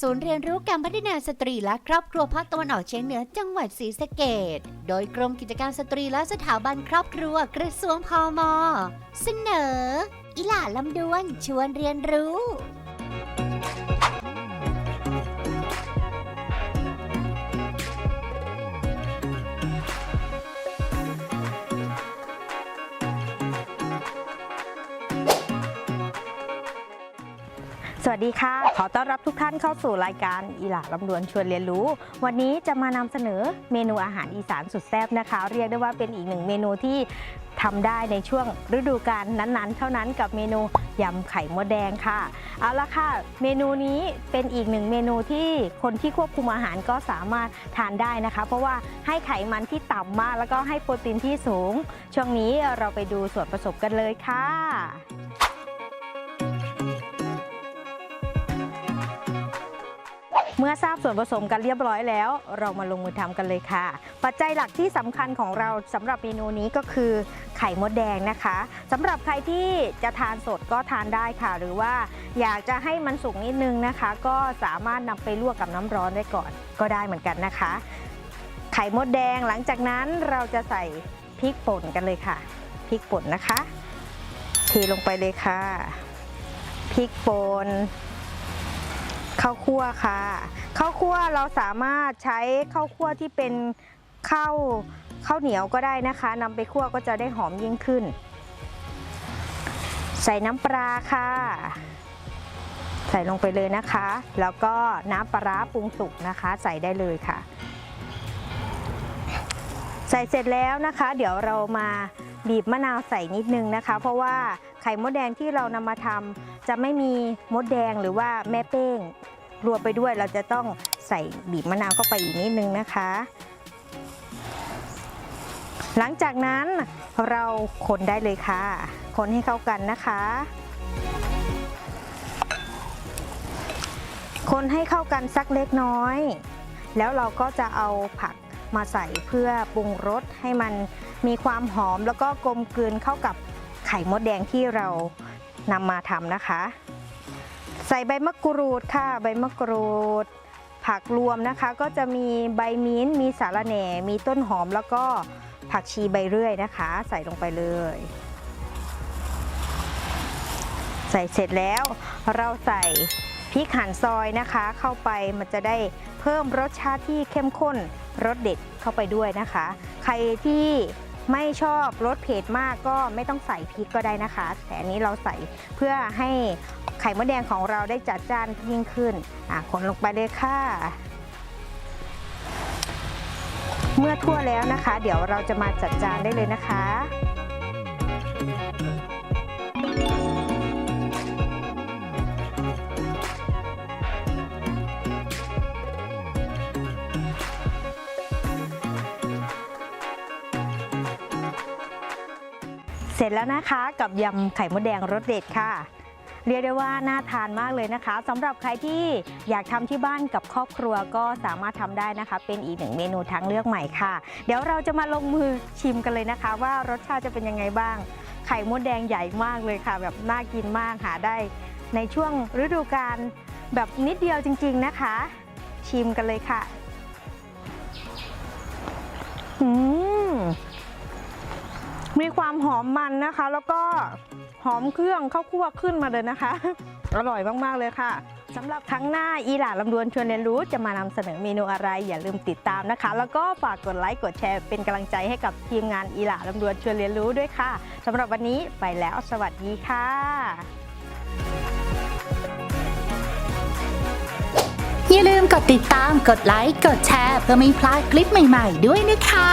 ศูนย์เรียนรู้การพัฒนาสตรีและครอบครัวภาคตะวันออกเฉียงเหนือจังหวัดศรีสะเกดโดยกรมกิจการสตรีและสถาบันครอบครัวกระทรวงพมเสนอ อิหล่าลำดวนชวนเรียนรู้ สวัสดีค่ะ ขอต้อนรับทุกท่านเข้าสู่รายการอีหลาลำดวนชวนเรียนรู้ วันนี้จะมานำเสนอเมนูอาหารอีสานสุดแซ่บนะคะ เรียกได้ว่าเป็นอีกหนึ่งเมนูที่ทำได้ในช่วงฤดูกาลนั้นๆ เท่านั้นกับเมนูยำไข่มดแดงค่ะ เอาละค่ะ เมนูนี้เป็นอีกหนึ่งเมนูที่คนที่ควบคุมอาหารก็สามารถทานได้นะคะ เพราะว่าให้ไขมันที่ต่ำมาก แล้วก็ให้โปรตีนที่สูง ช่วงนี้เราไปดูส่วนผสมกันเลยค่ะ เมื่อทราบส่วนผสมกันเรียบร้อยแล้ว เรามาลงมือทำกันเลยค่ะ ปัจจัยหลักที่สำคัญของเราสำหรับเมนูนี้ก็คือไข่มดแดงนะคะสำหรับใครที่จะทานสดก็ทานได้ค่ะ หรือว่าอยากจะให้มันสุกนิดนึงนะคะ ก็สามารถนำไปลวกกับน้ำร้อนได้ก่อนก็ได้เหมือนกันนะคะ ไข่มดแดงหลังจากนั้นเราจะใส่พริกป่นกันเลยค่ะพริกป่นนะคะเทลงไปเลยค่ะพริกป่น ข้าวคั่วค่ะข้าวคั่วเราสามารถใช้ข้าวคั่วที่เป็นข้าวข้าวเหนียวก็ได้นะคะนำไปคั่วก็จะได้หอมยิ่งขึ้น ใส่น้ำปลาค่ะ ใส่ลงไปเลยนะคะ แล้วก็น้ำปลาปรุงสุกนะคะ ใส่ได้เลยค่ะ ใส่เสร็จแล้วนะคะ เดี๋ยวเรามาบีบมะนาวใส่นิดนึงนะคะ เพราะว่าไข่มดแดงที่เรานำมาทำจะไม่มีมดแดงหรือว่าแม่เป้ง รวมไปด้วยเราจะต้องใส่บีบมะนาวเข้าไปอีกนิดนึงนะคะ หลังจากนั้นเราคนได้เลยค่ะ คนให้เข้ากันนะคะ คนให้เข้ากันสักเล็กน้อย แล้วเราก็จะเอาผักมาใส่เพื่อปรุงรสให้มันมีความหอมแล้วก็กลมกลืนเข้ากับไข่มดแดงที่เรานำมาทำนะคะ ใส่ใบมะกรูดค่ะ ใบมะกรูด ผักรวมนะคะ ก็จะมีใบมิ้นท์มีสาระแหน่ มีต้นหอมแล้วก็ผักชีใบเรื่อยนะคะ ใส่ลงไปเลย ใส่เสร็จแล้วเราใส่พริกหั่นซอยนะคะ เข้าไปมันจะได้เพิ่มรสชาติที่เข้มข้นรสเด็ดเข้าไปด้วยนะคะ ใครที่ไม่ชอบรสเผ็ดมากก็ไม่ต้องใส่พริกก็ได้นะคะ แต่อันนี้เราใส่เพื่อให้ ไข่มดแดงของเราได้จัดจ้านยิ่งขึ้นอะคนลงไปเลยค่ะ เมื่อทั่วแล้วนะคะ เดี๋ยวเราจะมาจัดจานได้เลยนะคะเสร็จแล้วนะคะกับยำไข่มดแดงรสเด็ดค่ะ เรียกได้ว่าน่าทานมากเลยนะคะสำหรับใครที่อยากทำที่บ้านกับครอบครัวก็สามารถทำได้นะคะ เป็นอีกหนึ่งเมนูทางเลือกใหม่ค่ะ เดี๋ยวเราจะมาลงมือชิมกันเลยนะคะ ว่ารสชาติจะเป็นยังไงบ้าง ไข่มดแดงใหญ่มากเลยค่ะ แบบน่ากินมากหาได้ ในช่วงฤดูกาลแบบนิดเดียวจริง ๆนะคะ ชิมกันเลยค่ะอืม มีความหอมมันนะคะ แล้วก็หอมเครื่องข้าวคั่วขึ้นมาเลยนะคะ อร่อยมาก ๆ เลยค่ะสำหรับครั้งหน้าอีหล่าลำดวนชวนเรียนรู้จะมานำเสนอเมนูอะไร อย่าลืมติดตามนะคะ แล้วก็ฝากกดไลค์กดแชร์เป็นกำลังใจให้กับทีมงานอีหล่าลำดวนชวนเรียนรู้ด้วยค่ะสำหรับวันนี้ไปแล้ว สวัสดีค่ะอย่าลืมกดติดตามกดไลค์กดแชร์เพื่อไม่พลาดคลิปใหม่ ๆ ด้วยนะคะ